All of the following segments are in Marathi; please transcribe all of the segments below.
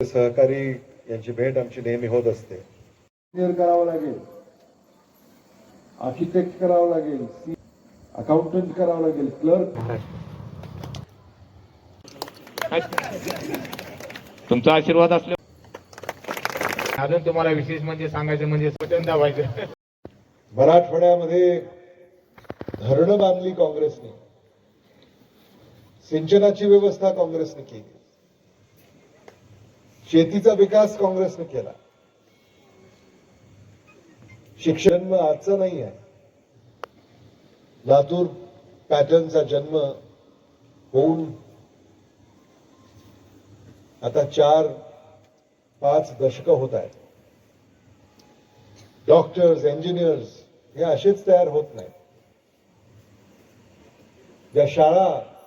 सहकारी यांची भेट आमची नेहमी होत असते. करावं लागेल. आर्किटेक्ट करावं लागेल. अकाउंटंट करावं लागेल. क्लर्क तुमचा आशीर्वाद असल्या अजून तुम्हाला विशेष म्हणजे सांगायचं म्हणजे वचन दाबायचं मराठवाड्यामध्ये धरणं बांधली काँग्रेसने. सिंचनाची व्यवस्था काँग्रेसने केली. शेतीचा विकास काँग्रेसने केला. शिक्षण जन्म आजचा नाही आहे. लातूर पॅटर्नचा जन्म होऊन आता चार पाच दशकं होत आहेत. डॉक्टर्स इंजिनियर्स हे असेच तयार होत नाहीत. ज्या शाळा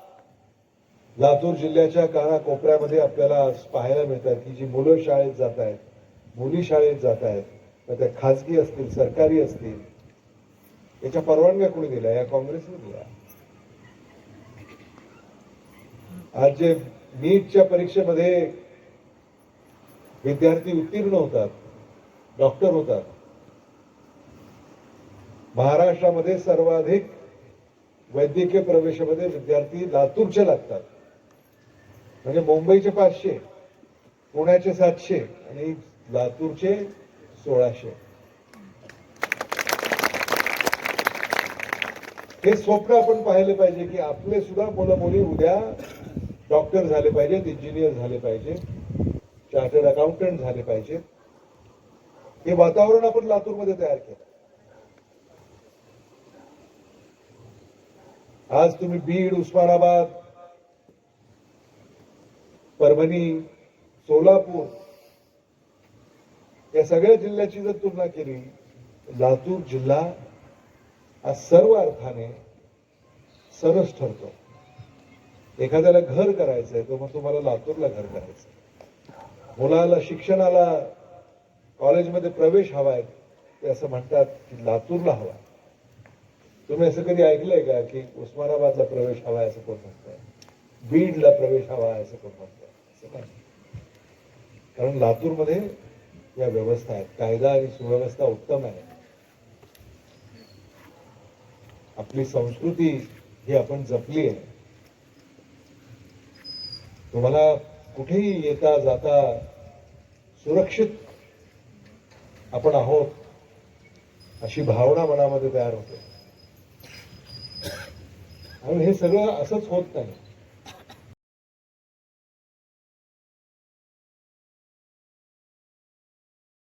लातूर जिल्ह्याच्या कानाकोपऱ्यामध्ये आपल्याला पाहायला मिळतात की जी मुलं शाळेत जात आहेत मुली शाळेत जात आहेत तर त्या खाजगी असतील सरकारी असतील याच्या परवानग्या कोणी दिल्या? या काँग्रेसने दिल्या. आज जे नीटच्या परीक्षेमध्ये विद्यार्थी उत्तीर्ण होतात डॉक्टर होतात महाराष्ट्रामध्ये सर्वाधिक वैद्यकीय प्रवेशामध्ये विद्यार्थी लातूरचे लागतात. म्हणजे मुंबईचे पाचशे पुण्याचे सातशे आणि लातूरचे सोळाशे. हे स्वप्न आपण पाहिले पाहिजे की आपले सुद्धा मुलं मुली उद्या डॉक्टर झाले पाहिजेत इंजिनियर झाले पाहिजे चार्टर्ड अकाउंटंट झाले पाहिजेत. हे वातावरण आपण लातूरमध्ये तयार केलं. आज तुम्ही बीड उस्मानाबाद परभणी सोलापूर या सगळ्या जिल्ह्याची जर तुलना केली लातूर जिल्हा हा सर्व अर्थाने सरस ठरतो. एखाद्याला घर करायचंय तर मग तुम्हाला लातूरला घर करायचं मुलाला शिक्षणाला कॉलेजमध्ये प्रवेश हवाय ते असं म्हणतात की लातूरला हवा तुम्ही असं कधी ऐकलंय का की उस्मानाबादला प्रवेश हवाय असं कोण म्हणतंय? बीडला प्रवेश हवा आहे असं कोण म्हणतंय? असं कारण लातूरमध्ये या व्यवस्था आहेत. कायदा आणि सुव्यवस्था उत्तम आहे. आपली संस्कृती ही आपण जपली आहे. तुम्हाला कुठेही येता जाता सुरक्षित आपण आहोत अशी भावना मनामध्ये तयार होते. आणि हे सगळं असंच होत नाही.